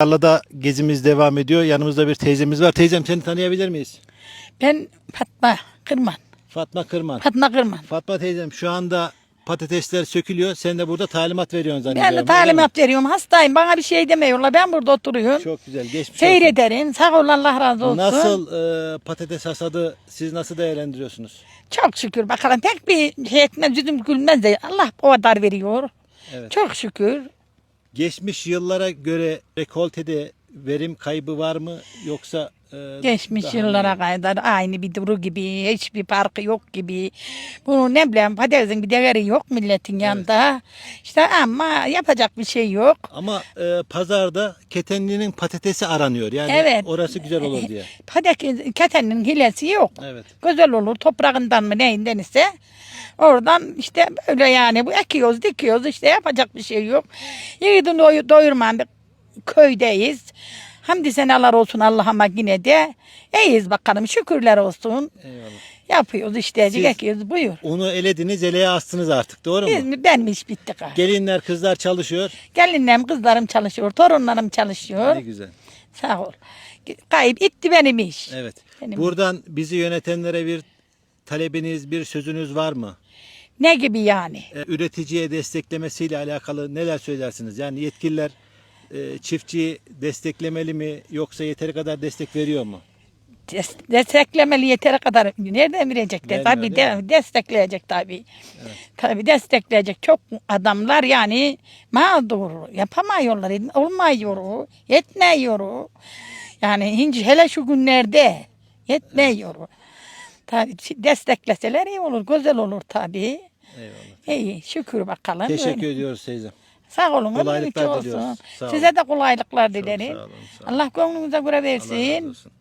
Tarlada gezimiz devam ediyor. Yanımızda bir teyzemiz var. Teyzem seni tanıyabilir miyiz? Ben Fatma Kırman. Fatma Kırman. Fatma Kırman. Fatma teyzem şu anda patatesler sökülüyor. Sen de burada talimat veriyorsun zannediyorum. Ben de talimat veriyorum. Hastayım. Bana bir şey demiyorlar. Ben burada oturuyorum. Çok güzel. Geçmiş olsun. Seyrederim. Sağ ol Allah razı olsun. Nasıl e, patates hasadı siz nasıl değerlendiriyorsunuz? Çok şükür. Bakalım pek bir şey etmez. Yüzüm gülmez de Allah o kadar veriyor. Evet. Çok şükür. Geçmiş yıllara göre rekoltede verim kaybı var mı yoksa e, Geçmiş daha yıllara kadar aynı bir duru gibi, hiçbir farkı yok gibi. Bunu ne bileyim patatesin bir değeri yok milletin yanında. İşte ama yapacak bir şey yok. Ama e, pazarda ketenlinin patatesi aranıyor. Yani Evet. orası güzel olur diye. Patates, ketenin hilesi yok. Evet. Güzel olur toprağından mı neyinden ise. Oradan işte böyle yani bu ekiyoruz dikiyoruz işte yapacak bir şey yok. Yiğidin doy doyurmandık köydeyiz. Hamdi senalar olsun Allah'ıma yine de. İyiyiz bakalım şükürler olsun. Eyvallah. Yapıyoruz işte Siz- ekiyoruz buyur. Unu elediniz, eleye astınız artık. Doğru Biz mu? mi ben mi iş bitti galiba. Gelinler, kızlar çalışıyor. Gelinlerim kızlarım çalışıyor torunlarım çalışıyor. Ne güzel. Sağ ol. Kayıp itti benim iş. Evet. Benim- Buradan bizi yönetenlere bir talebiniz, bir sözünüz var mı? Ne gibi yani? E, üreticiye desteklemesiyle alakalı neler söylersiniz? Yani yetkililer e, çiftçiyi desteklemeli mi yoksa yeteri kadar destek veriyor mu? Des- desteklemeli yeteri kadar nereden verecekler? Vermiyor, Tabii değil de, destekleyecek tabii. Tabii destekleyecek çok adamlar yani mağdur yapamıyorlar, olmuyor, yetmiyor. Yani hinci hele şu günlerde yetmiyor. Tabii destekleseler iyi olur, güzel olur tabii. Eyvallah. İyi, şükür bakalım. Teşekkür öyle. ediyoruz teyzem. Sağ olun, Kolaylıklar olsun. diliyoruz. Sağ Size de kolaylıklar dilerim. sağ olun, sağ olun. Allah gönlünüze göre Allah razı versin. olsun.